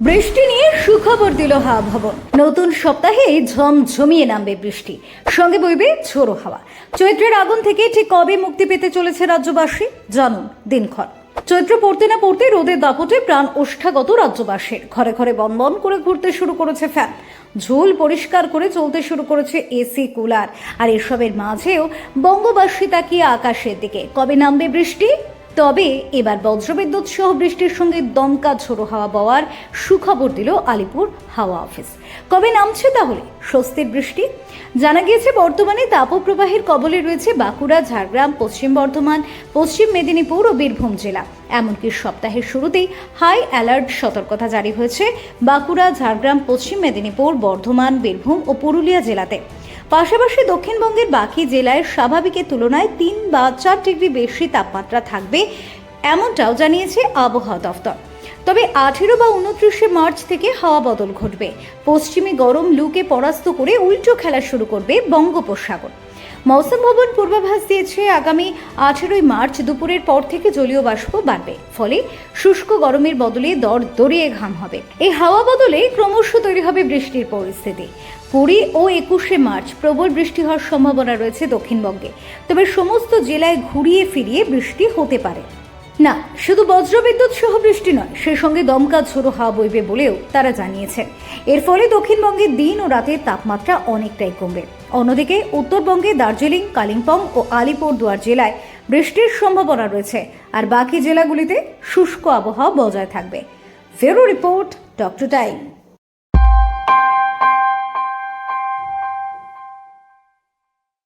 বৃষ্টি নিয়ে সুখবর দিল হাওয়া ভবন নতুন সপ্তাহে ঝমঝমিয়ে নামবে বৃষ্টি। সঙ্গে বইবে ঝোড়ো হাওয়া। চৈত্রের আগুন থেকে ঠিক কবে মুক্তি পেতে চলেছে রাজ্যবাসী? জানুন দিনক্ষণ। চৈত্র পড়তে না পড়তে রোদের দাপটে প্রাণ ওষ্ঠাগত রাজ্যবাসীর। ঘরে ঘরে বনবন করে ঘুরতে শুরু করেছে ফ্যান। ঝোল পরিষ্কার করে চলতে শুরু করেছে এসি, কুলার। আর এসবের মাঝেও বঙ্গবাসী তাকিয়ে আকাশের দিকে। কবে নামবে বৃষ্টি? তবে এবার বজ্রবিদ্যুৎ সহ বৃষ্টির সঙ্গে দমকা ঝোড়ো হাওয়া বওয়ার সুখবর দিল আলিপুর হাওয়া অফিস। কবে নামছে তাহলে? স্বস্তির বৃষ্টি? জানা গিয়েছে বর্তমানে তাপপ্রবাহের কবলে রয়েছে বাঁকুড়া, ঝাড়গ্রাম, পশ্চিম বর্ধমান, পশ্চিম মেদিনীপুর ও বীরভূম জেলা। এমনকি সপ্তাহের শুরুতেই হাই অ্যালার্ট সতর্কতা জারি হয়েছে বাঁকুড়া, ঝাড়গ্রাম, পশ্চিম মেদিনীপুর, বর্ধমান, বীরভূম ও পুরুলিয়া জেলাতে। পাশাপাশি দক্ষিণবঙ্গের বাকি জেলায় স্বাভাবিকের তুলনায় তিন বা চার ডিগ্রি বেশি তাপমাত্রা থাকবে, এমনটাও জানিয়েছে আবহাওয়া দফতর। তবে আঠেরো বা উনত্রিশে মার্চ থেকে হাওয়া বদল ঘটবে। পশ্চিমে গরম, লুকে পরাস্ত করে উল্টো খেলা শুরু করবে বঙ্গোপসাগর। মৌসুম ভবন পূর্বাভাস দিয়েছে আগামী আঠেরোই মার্চ দুপুরের পর থেকে জলীয় বাষ্প বাড়বে। ফলে শুষ্ক গরমের বদলে দর দড়িয়ে ঘাম হবে। এই হাওয়া বদলে ক্রমশ তৈরি হবে বৃষ্টির পরিস্থিতি। কুড়ি ও একুশে মার্চ প্রবল বৃষ্টি হওয়ার সম্ভাবনা রয়েছে দক্ষিণবঙ্গে। তবে সমস্ত জেলায় ঘুরিয়ে ফিরিয়ে বৃষ্টি হতে পারে। না, শুধু বজ্রবিদ্যুৎ সহ বৃষ্টি নয়, সেই সঙ্গে দমকা ঝোড়ো হাওয়া বইবে বলেও তারা জানিয়েছে। এর ফলে দক্ষিণবঙ্গে দিন ও রাতের তাপমাত্রা অনেকটাই কমবে। অন্যদিকে, উত্তরবঙ্গে দার্জিলিং, কালিম্পং ও আলিপুরদুয়ার জেলায় বৃষ্টির সম্ভাবনা রয়েছে, আর বাকি জেলাগুলিতে শুষ্ক আবহাওয়া বজায় থাকবে। ফেরো রিপোর্ট, ডক্টর টাইম।